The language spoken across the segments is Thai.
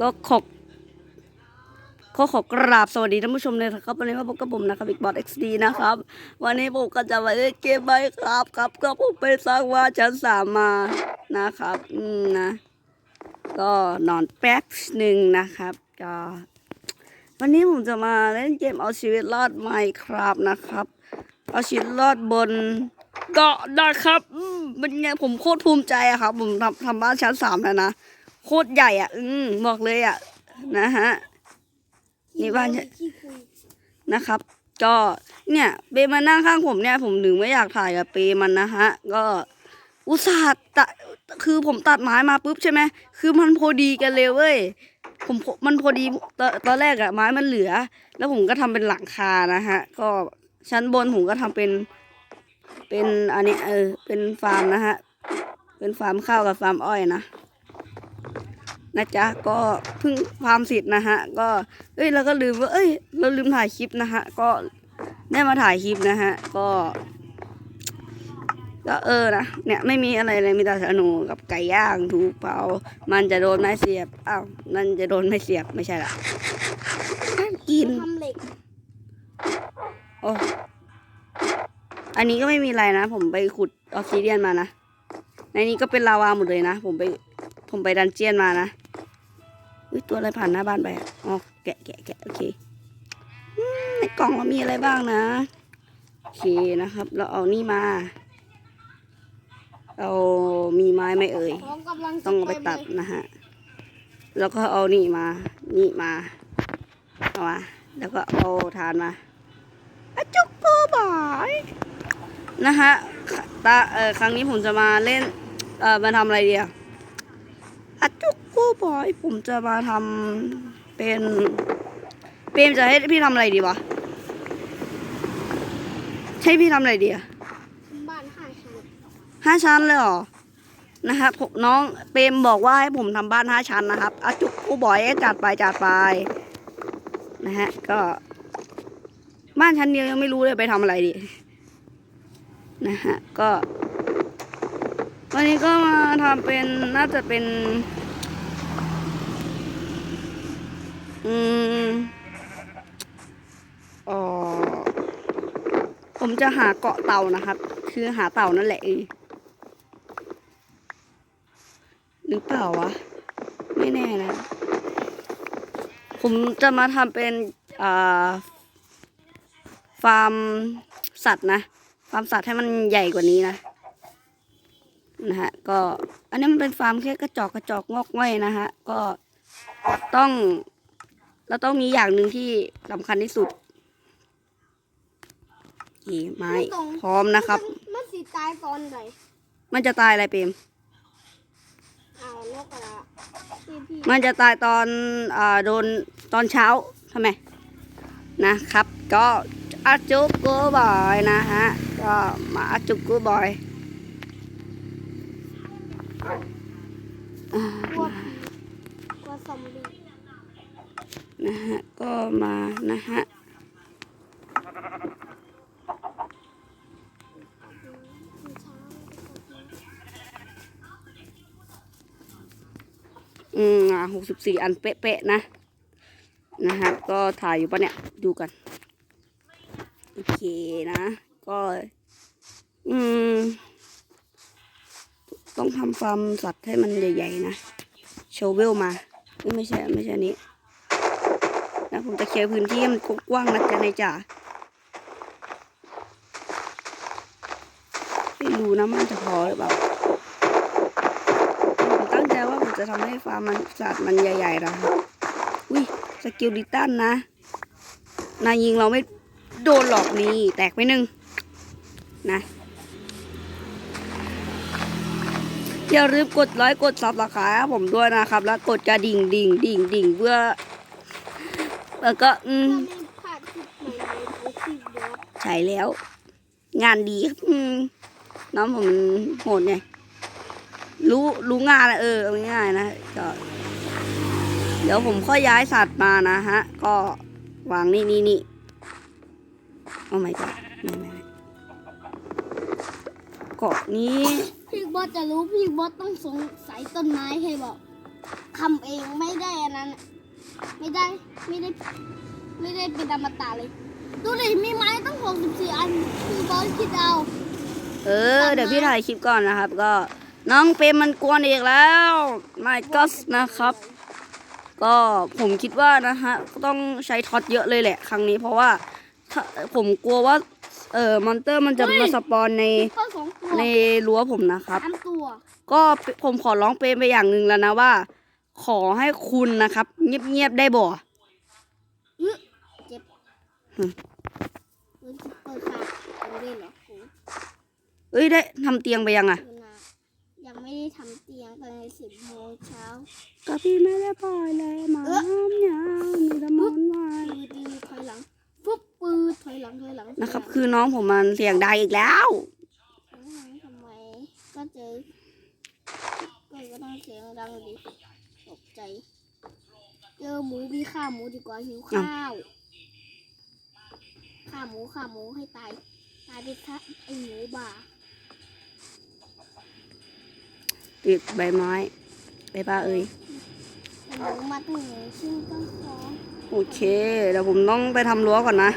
ก็ขอบก็ขอกราบสวัสดีท่านผู้ชมเลยนะครับวันนี้มาพบกับผมนะครับบิ๊กบอสเอ็กซ์ดีนะครับ วันนี้ผมก็จะมาเล่นเกมไมครับครับ ก็ผมไปสร้างว่าชั้นสามมานะครับอืมนะ ก็นอนแป๊บหนึ่งนะครับ ก็ วันนี้ผมจะมาเล่นเกมเอาชีวิตรอดไมครับนะครับ เอาชีวิตรอดบนเกาะนะครับอืมเป็นไงผมโคตรภูมิใจอะครับ ผมทำทำบ้านชั้นสามแล้วนะ โคตรใหญ่อะ อืมบอกเลยอะ นะฮะนี่บ้านนี่นะครับ ก็เนี่ย เปมันนั่งข้างผมเนี่ย ผมถึงไม่อยากถ่ายกับเปมันนะฮะ ก็อุตส่าห์ตัดคือผมตัดไม้มาปุ๊บใช่ไหมคือมันพอดีกันเลยเว้ยผมมันพอดีตอนตอนแรกอะไม้มันเหลือ แล้วผมก็ทำเป็นหลังคานะฮะ ก็ชั้นบนผมก็ทำเป็น เป็นอันนี้เออเป็นฟาร์มนะฮะ เป็นฟาร์มข้าวกับฟาร์มอ้อยนะ นะจ๊ะก็เพิ่งฟาร์มเสร็จนะฮะ ก็เอ้ยเราก็ลืมว่าเอ้ย เราลืมถ่ายคลิปนะฮะ ก็ได้มาถ่ายคลิปนะฮะ ก็ก็เออนะเนี่ยไม่มีอะไรเลยมีแต่ธนูกับไก่ย่างถูกเผา มันจะโดนไม้เสียบอ้าวมันจะโดนไม่เสียบไม่ใช่ละน่ากินทำเหล็กโอ้อันนี้ก็ไม่มีอะไรนะ ผมไปขุดออฟซิเดียนมานะในนี้ก็เป็นลาวาหมดเลยนะ ผมไปผมไปดันเจียนมานะ อุ้ยตัวอะไรผ่านหน้าบ้านไปอะอ๋อแกะแกะแกะโอเคในกล่องเรามีอะไรบ้างนะโอเคนะครับ เราเอานี่มา เรามีไม้ไหมเอ่ยต้องเอาไปตัดนะฮะแล้วก็เอานี่มา นี่มาเอามาแล้วก็เอาทานมาอะจุกโกบอยนะฮะตาเออครั้งนี้ผมจะมาเล่นเออมาทำอะไรเดีอะอะจุ กโกบอยผมจะมาทำเป็นเปรมจะให้พี่ทำอะไรดีวะให้พี่ทำอะไรดีอะบ้านห้าชั้นห้าชั้นเลยเหรอนะครับผมน้องเปรมบอกว่าให้ผมทำบ้านห้าชั้นนะครับอาจุกกูบอยจัดไปจัดไปนะฮะก็ บ้านชั้นเดียวยังไม่รู้เลยไปทำอะไรดีนะฮะก็ วันนี้ก็มาทำเป็นน่าจะเป็น อืมอ๋อผมจะหาเกาะเต่านะครับ คือหาเต่านั่นแหละเออหรือเปล่าวะ ไม่แน่นะ ผมจะมาทำเป็นอ่าฟาร์มสัตว์นะ ฟาร์มสัตว์ให้มันใหญ่กว่านี้นะ นะฮะ ก็ อันนี้มันเป็นฟาร์มแค่กระจอกกระจอกงอกง่อยนะฮะ ก็ต้อง เราต้องมีอย่างหนึ่งที่สำคัญที่สุดโอเคไม้พร้อมนะครับ มันสิตายตอนไหนมันจะตายอะไรเปรมอ้าวนกอะไรอะพี่พี่มันจะตายตอนอ่าโดนตอนเช้าทำไมนะครับ ก็อาจุกกูบอยนะฮะก็มาอาจุกกูบอยอ่ากลัวผีกลัวซอมบี้ นะฮะ ก็มานะฮะอืมอะหกสิบสี่อันเป๊ะๆนะ นะฮะก็ถ่ายอยู่ปะเนี่ย ดูกัน โอเคนะ ก็ อืม ต้องทำฟาร์มสัตว์ให้มันใหญ่ ๆ นะ โชเวลมา ไม่ใช่ ไม่ใช่อัน นะผมจะเคลียร์พื้นที่ให้มันกว้างนะจ๊ะในายจ๋าไม่รู้นะมันจะพอหรือเปล่าผมตั้งใจว่าผมจะทำให้ฟาร์มมันสัตว์มันใหญ่ๆนะครับอุ้ยสกิลดิตันนะ นายยิงเราไม่โดนหรอกนี่แตกไปหนึ่งนะอย่าลืมกดไลค์กดซับสไครต์ผมด้วยนะครับ แล้วกดกระดิ่งดิ่งดิ่งดิ่งเพื่อ แล้วก็อืมใช่แล้ว งานดีครับอืมน้องผมโหดไงรู้รู้งานอะเออเอาง่ายๆนะก็เดี๋ยวผมค่อยย้ายสัตว์มานะฮะ ก็วางนี่นี่นี่โอ้ไม่ก็ไม่ไม่ไม่เกาะนี้พี่บอสจะรู้พี่บอสต้องสงสัยต้นไม้ให้บอกทำเองไม่ได้อันนั้น ไม่ได้ไม่ได้ไม่ได้เป็นอมตะเลย ดูดิมีไม้ตั้งหกสิบสี่อันคือบอสคิดเอาเออ เดี๋ยวพี่ถ่ายคลิปก่อนนะครับ ก็น้องเปรมมันกวนอีกแล้วไม่ก็นะครับ ก็ผมคิดว่านะฮะต้องใช้ท็อตเยอะเลยแหละ ครั้งนี้เพราะว่าถ้าผมกลัวว่าเออมอนเตอร์มันจะมาสปอนในเพิ่มสองตัวในรั้วผมนะครับสามตัวก็ผมขอร้องเปรมไปอย่างหนึ่งแล้วนะว่า ขอให้คุณนะครับ เงียบๆได้บ่อื้อเจ็บหึเปิดเปิดค่ะยังเล่นเหรอโหเอ้ยได้ทำเตียงไปยังอะดูนะยังไม่ได้ทำเตียงตอนสิบโมงเช้า ก็พี่ไม่ได้ปล่อยเลยหมาเอ๊ะห้ามยาวมีแต่หมอนวานปืดปืดถอยหลังปุ๊บปืดถอยหลังถอยหลังถอยหลังนะครับคือน้องผมมันเสียงดังอีกแล้ว ถอยหลังทำไมก็เจอก็ก็ต้องเสียงดังดิตก ใจ เจอหมูมีข้าวหมูดีกว่าหิวข้าวข้าหมูข้าหมูให้ตาย ตายไปซะไอหมูบ่าติดใบไม้ไปป้าเอ้ยไอหมูมาตั้งหนึ่งชิ้นก็พอโอเคเดี๋ยวผมต้องไปทำรั้วก่อนนะ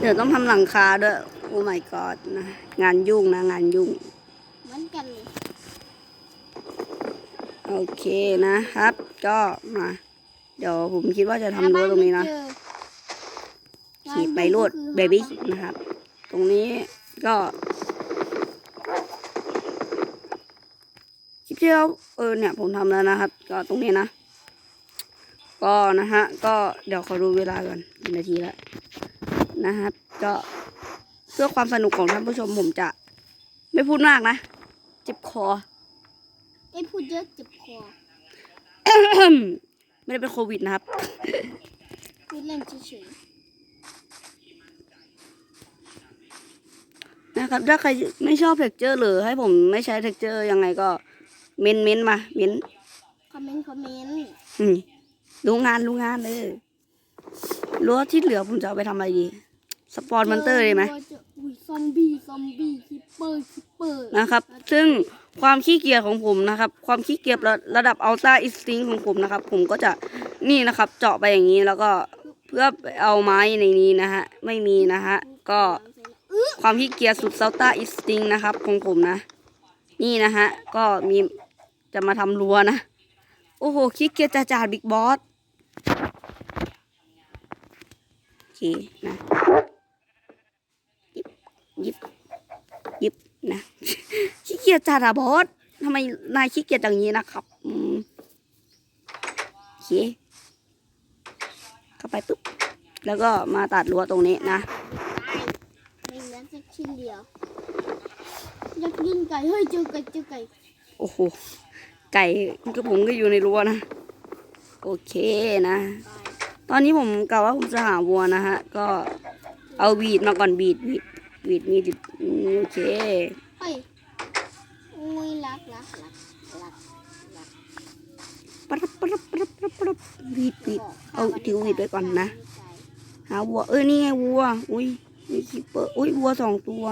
เดี๋ยวต้องทำหลังคาด้วย โอ้ my god นะงานยุ่งนะงานยุ่ง เหมือนกันเลย โอเคนะครับ ก็มาเดี๋ยวผมคิดว่าจะทำรั้วตรงนี้นะขี่ไปรูดเบบี้นะครับ ตรงนี้ก็คลิปที่แล้วเออเนี่ยผมทำแล้วนะครับ ก็ตรงนี้นะ ก็นะฮะ ก็เดี๋ยวขอดูเวลาก่อนนาทีแล้วนะครับ ก็เพื่อความสนุกของท่านผู้ชมผมจะ ไม่พูดมากนะเจ็บคอ ไอ้พูดเยอะเจ็บคอ ไม่ได้เป็นโควิดนะครับพูดเล่นเฉยนะครับ ถ้าใครไม่ชอบเท็กเจอร์หรือให้ผมไม่ใช้เท็กเจอร์ยังไงก็ เม้นเม้นมา เม้นๆคอมเมนต์คอมเมนต์อืมรู้งานรู้งานเลยรั้วที่เหลือผมจะเอาไปทำอะไรดี สปอนมันเตอร์เลยไหมจออุ้ยซอมบี้ ซอมบี้ คิปเปอร์ คิปเปอร์ นะครับ ซึ่ง ความขี้เกียจของผมนะครับ ความขี้เกียจระระดับอัลต้าอิสติงของผมนะครับ ผมก็จะนี่นะครับ เจาะไปอย่างนี้แล้วก็เพื่อเอาไม้ในนี้นะฮะไม่มีนะฮะก็ความขี้เกียจสุดซัลต้าอิสติงนะครับของผมนะ นี่นะฮะก็มีจะมาทำรั้วนะ โอ้โหขี้เกียจจ่าจ่าบิ๊กบอสโอเคนะหยิบหยิบหยิบนะ ขี้เกียจจ่าอะบอสทำไมนายขี้เกียจอย่างนี้นะครับ อืมโอเคเข้าไปปุ๊บ แล้วก็มาตัดรั้วตรงนี้นะไม่เหลือสักชิ้นเดียวอยากกินไก่เฮ้ยเจอไก่เจอไก่โอ้โห ไก่ก็ผมก็อยู่ในรั้วนะ โอเคนะ ตอนนี้ผมกะว่าผมจะหาวัวนะฮะ ก็เอาบีดมาก่อนบีดบีดบีดมีดิอืมโอเค มุยรักรักรักรักรักปรับปรับปรับปรับปรับบีดบีดเอาถือวีดไว้ก่อนนะ หาวัว เอ้ยนี่ไงวัว อุ้ยมีคิปเปอร์อุ้ยวัวสองตัว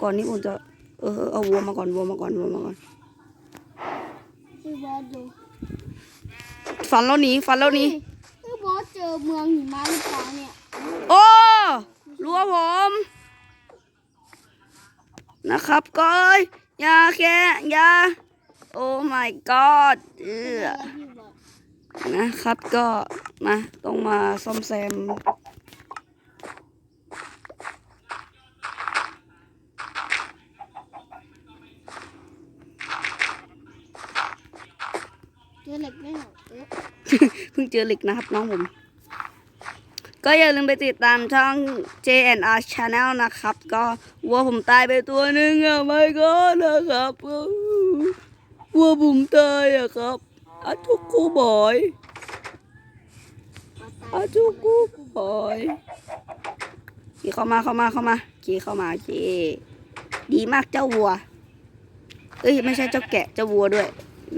ก่อนนี้ผมจะ เออเอาวัวมาก่อนวัวมาก่อนวัวมาก่อนคือบอสดูฟันแล้วหนีฟันแล้วหนีคือบอสเจอเมืองหิมะหรือเปล่าเนี่ย โอ้รัวผมนะครับก็เอ้ย อย่าแค่อย่าโอ้ my god เออนะครับก็มาต้องมาซ่อมแซมเจอเหล็กไม่หรอเออเพิ่งเจอเหล็กนะครับน้องผม ก็อย่าลืมไปติดตามช่อง JNR Channel นะครับ ก็ วัวผมตายไปตัวหนึ่งอะไม่ก็นะครับวัวผมตายอะครับอาจุกูบอยอาจูกูบอยขี่เข้ามาเข้ามาเข้ามาขี่เข้ามาเจดีมากเจ้าวัวเอ้ยไม่ใช่เจ้าแกะเจ้าวัวด้วย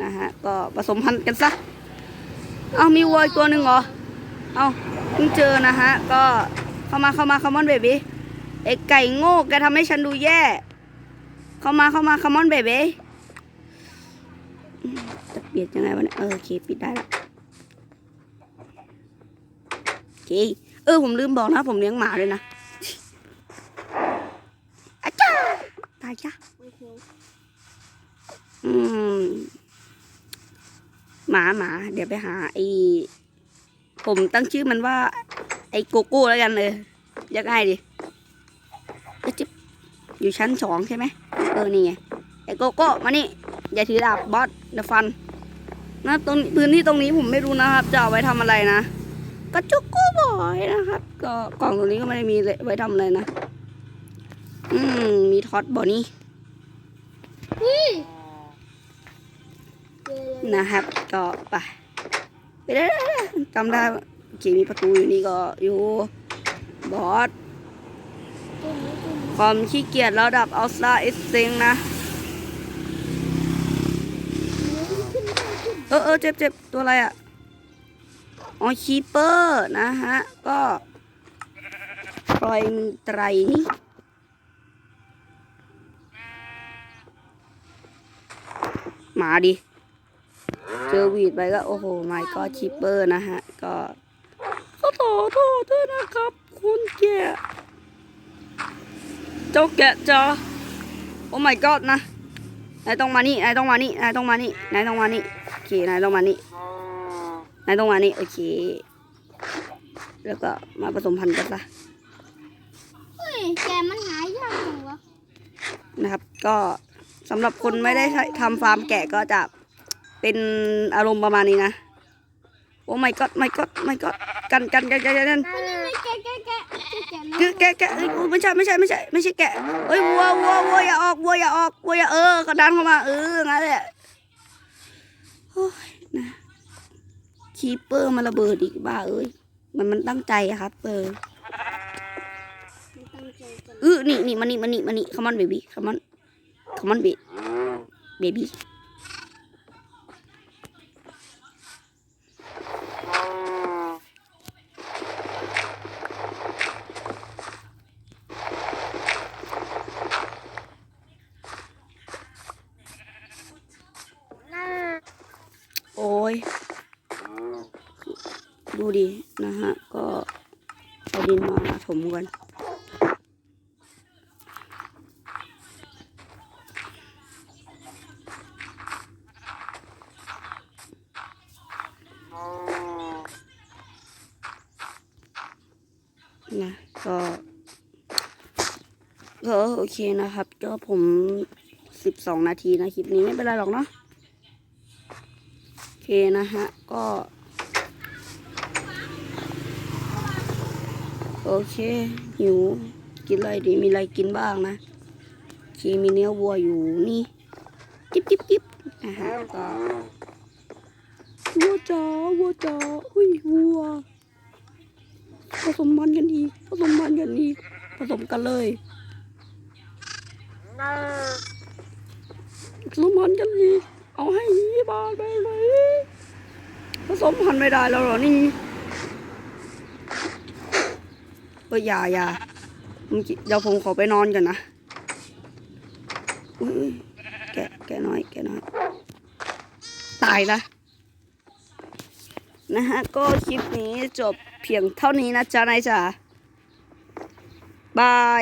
นะฮะก็ผสมพันธุ์กันซะเอามีวัวอีกตัวหนึ่งเหรอเอาเพิ่งเจอนะฮะก็เข้ามาเข้ามาคอมอนเบบี้ ไอ้ไก่โง่แกทำให้ฉันดูแย่ เข้ามาเข้ามาคอมอนเบบี้จะเปีปิดยังไงวะเนี่ยเออโอเคปิดได้ละโอเคเออผมลืมบอกนะ ผมเลี้ยงหมาด้วยนะอาจ้าตายจ้าอืมหมาหมาเดี๋ยวไปหาไอผมตั้งชื่อมันว่า ไอโกโก้แล้วกันเลยเรียกง่ายดิ อยู่ชั้นสองใช่ไหมเออนี่ไงไอโกโก้มานี่อย่าถือดาบบอสเดฟันนะตรงพื้นที่ตรงนี้ผมไม่รู้นะครับ จะเอาไว้ทำอะไรนะกระจุกกู้บอยนะครับ ก็กล่องตรงนี้ก็ไม่ได้มีเลยไว้ทำอะไรนะ อืมมีท็อตบอนี่นะครับ ก็ไปไปได้จำได้เคมีประตูอยู่นี่ก็อยู่บอส ความขี้เกียจระดับอัลซาเอสเซงนะ เออเออเจ็บเจ็บตัวอะไรอะ อ๋อคีเปอร์นะฮะ ก็ปล่อยมือไตรนี่หมาดิ เจอวีดไปก็โอ้โหไม่ก็คีเปอร์นะฮะ ก็ขอโทษด้วยนะครับ คุณแกะเจ้าแกะจ้าโอ้ my god นะนายต้องมานี่นายต้องมานี่นายต้องมานี่นายต้องมานี่โอเคนายต้องมานี่นายต้องมานี่โอเค แล้วก็มาผสมพันธุ์กันซะเฮ้ยแกมันหายากจังวะนะครับ ก็สำหรับคนไม่ได้ใช้ทำฟาร์มแกะก็จะเป็นอารมณ์ประมาณนี้นะ โอ้ my god my god my god กันกันกันกันกันไม่ไม่ไม่ แกะแกะแกะแกะคือแกะแกะเอ้ยไม่ใช่ไม่ใช่ไม่ใช่ไม่ใช่แกะเอ้ยวัววัววัวอย่าออกวัวอย่าออกวัวอย่าเออกระดานเข้ามาเอองั้นแหละโอ้ยนะคีเปอร์มาระเบิดอีกบ้าเอ้ยมันมันตั้งใจอะครับเออไม่ตั้งใจกันเออนี่นี่มานี่มานี่มานี่ come on baby come on come on baby baby โอ้ ย ดูดินะฮะ ก็เอาดินมาถมกันนะก็ก็โอเคนะครับก็ผมสิบสองนาทีนะคลิปนี้ไม่เป็นไรหรอกเนาะ เคนะฮะ ก็ โอเค หิว กินอะไรดี มีอะไรกินบ้างนะโอเคมีเนื้อวัวอยู่นี่ จิบจิบจิบนะฮะก็วัวจ๋าวัวจ๋าอุ้ยวัว ผสมมันกันอีก ผสมมันกันอีก ผสมกันเลยผสมพันกันอีก เอาให้ยี่บาทไปเลย ผสมพันธุ์ไม่ได้แล้วเหรอนี่เอออย่าอย่าเดี๋ยวผมขอไปนอนก่อนนะอุ้ยแกแกน้อยแกน้อยตายละนะฮะ ก็คลิปนี้จบเพียงเท่านี้นะจ๊ะนายจ๋าบาย